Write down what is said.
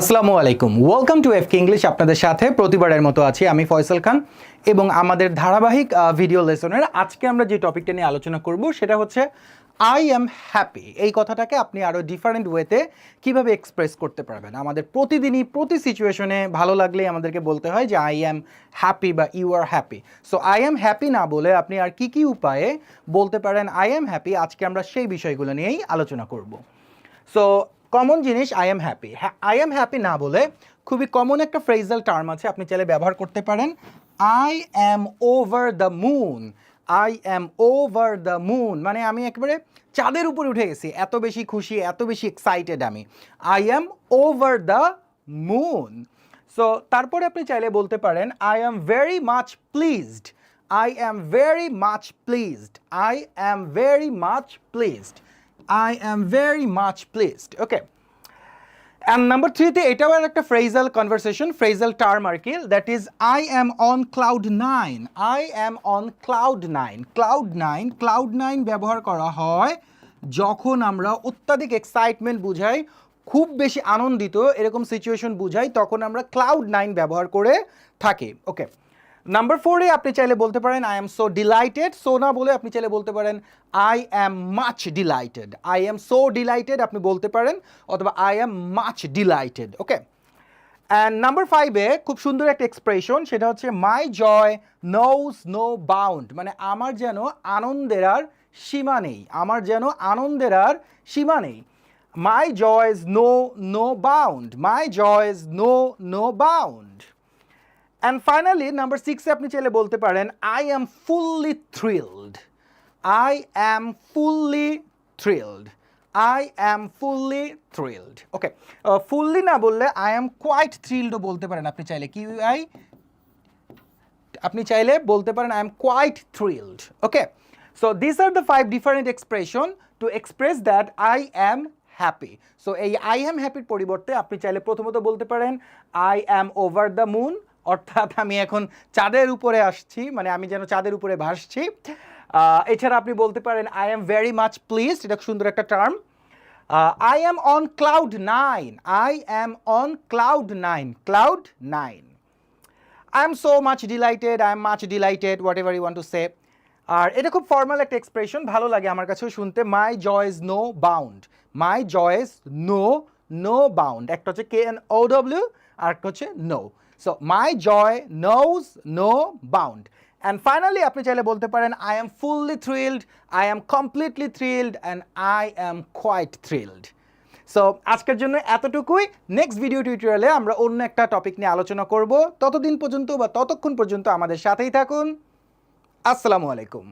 আসসালামু আলাইকুম। Welcome to F English আপনাদের সাথে প্রতিবারের মতো আছি আমি ফয়সাল খান এবং আমাদের ধারাবাহিক ভিডিও লেসনের আজকে আমরা যে টপিকটা নিয়ে আলোচনা করব সেটা হচ্ছে আই অ্যাম হ্যাপি এই কথাটাকে আপনি আরও ডিফারেন্ট ওয়েতে কীভাবে এক্সপ্রেস করতে পারবেন। আমাদের প্রতিদিনই, প্রতি সিচুয়েশনে ভালো লাগলেই আমাদেরকে বলতে হয় যে আই অ্যাম হ্যাপি বা you are happy so I am happy না বলে আপনি আর কি কি উপায়ে বলতে পারেন আই অ্যাম হ্যাপি আজকে আমরা সেই বিষয়গুলো নিয়েই আলোচনা করব। সো কমন জিনিস আই এম হ্যাপি হ্যাঁ আই এম হ্যাপি না বলে খুবই কমন একটা ফ্রেজাল টার্ম আছে, আপনি চাইলে ব্যবহার করতে পারেন। I am over the moon I am over the moon মানে আমি একবারে চাঁদের উপরে উঠে গেছি। এত বেশি খুশি, এত বেশি এক্সাইটেড আমি। I am over the moon so তারপরে আপনি চাইলে বলতে পারেন I am very much pleased I am very much pleased I am very much pleased I am very much pleased okay and number থ্রিতে এটাও আর একটা ফ্রেজাল কনভারসেশন ফ্রেজাল টার্ম আর কি that is I am on cloud nine I am on cloud nine cloud nine cloud nine ব্যবহার করা হয় যখন আমরা অত্যাধিক এক্সাইটমেন্ট বুঝাই, খুব বেশি আনন্দিত এরকম সিচুয়েশন বুঝাই, তখন আমরা ক্লাউড নাইন ব্যবহার করে থাকি। ওকে নাম্বার ফোরে আপনি চাইলে বলতে পারেন I am so delighted so না বলে আপনি চাইলে বলতে পারেন I am much delighted I am so delighted আপনি বলতে পারেন, অথবা I am much delighted okay and number ফাইভে খুব সুন্দর একটা এক্সপ্রেশন সেটা হচ্ছে my joy knows no bound মানে আমার যেন আনন্দের আর সীমা নেই। আমার যেন আনন্দের আর সীমা নেই। My joy joys no no bound my joy joys no no bound and finally number সিক্সে আপনি চাইলে বলতে পারেন I am fully thrilled I am fully thrilled I am fully thrilled okay fully না বললে আই অ্যাম কোয়াইট থ্রিলডও বলতে পারেন। আপনি চাইলে কি আই আপনি চাইলে বলতে পারেন I am quite thrilled okay so this are the five different expression to express that I am happy so এই আই অ্যাম হ্যাপির পরিবর্তে আপনি চাইলে প্রথমত বলতে পারেন I am over the moon অর্থাৎ আমি এখন চাঁদের উপরে আসছি মানে আমি যেন চাঁদের উপরে ভাসছি। এছাড়া আপনি বলতে পারেন I am very much please এটা সুন্দর একটা term I am on cloud nine I am on cloud nine cloud nine I am so much delighted I am much delighted whatever you want to say আর এটা খুব formal একটা expression ভালো লাগে আমার কাছেও শুনতে। My joys no bound my joys no no bound একটা হচ্ছে কে এন ও ডব্লিউ আর একটা হচ্ছে no so my joy knows no bound and finally আপনি চাইলে বলতে পারেন I am fully thrilled I am completely thrilled and I am quite thrilled so আজকের জন্য এতটুকুই। নেক্সট ভিডিও টিউটোরিয়ালে আমরা অন্য একটা টপিক নিয়ে আলোচনা করব। ততদিন পর্যন্ত বা ততক্ষণ পর্যন্ত আমাদের সাথেই থাকুন। আসসালামু আলাইকুম।